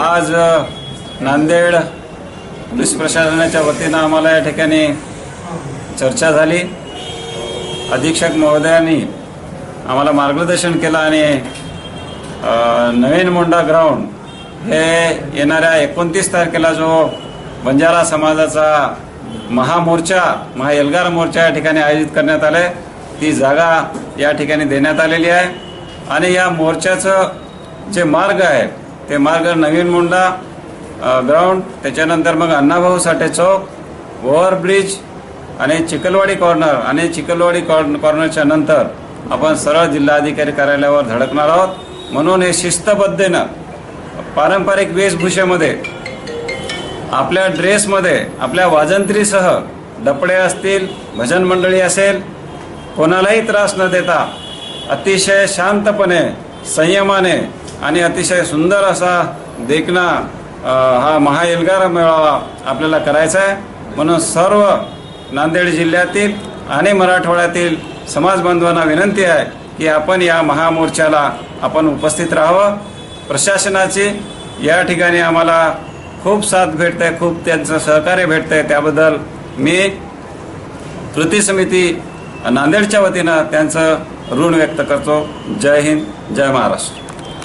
आज नांदेड पोलीस प्रशासनाच्या वतीनं आम्हाला या ठिकाणी चर्चा झाली. अधीक्षक महोदयांनी आम्हाला मार्गदर्शन केलं आणि नवीन मोंडा ग्राउंड हे येणाऱ्या एकोणतीस तारखेला जो बंजारा समाजाचा महामोर्चा महा एल्गार मोर्चा या ठिकाणी आयोजित करण्यात आला आहे ती जागा या ठिकाणी देण्यात आलेली आहे. आणि या मोर्चाचं जे मार्ग आहे ते मार्ग नवीन मुंडा ग्राउंड त्याच्यानंतर मग अण्णाभाऊ साठे चौक ओव्हरब्रिज आणि चिखलवाडी कॉर्नर आणि चिखलवाडी कॉर्न कॉर्नरच्या नंतर आपण सरळ जिल्हाधिकारी कार्यालयावर धडकणार आहोत. म्हणून हे शिस्तबद्धेनं पारंपरिक वेशभूषेमध्ये आपल्या ड्रेसमध्ये आपल्या वाजंत्रीसह डपडे असतील भजन मंडळी असेल कोणालाही त्रास न देता अतिशय शांतपणे संयमाने आणि अतिशय सुंदर असा देखणा हा महाएल्गार मेळावा आपल्याला करायचा आहे. म्हणून सर्व नांदेड जिल्ह्यातील आणि मराठवाड्यातील समाज बांधवांना विनंती आहे की आपण या महामोर्चाला आपण उपस्थित राहावं. प्रशासनाची या ठिकाणी आम्हाला खूप साथ भेटत आहे खूप त्यांचं सहकार्य भेटतंय. त्याबद्दल मी कृती समिती नांदेडच्या वतीनं त्यांचं ऋण व्यक्त करतो. जय हिंद जय महाराष्ट्र.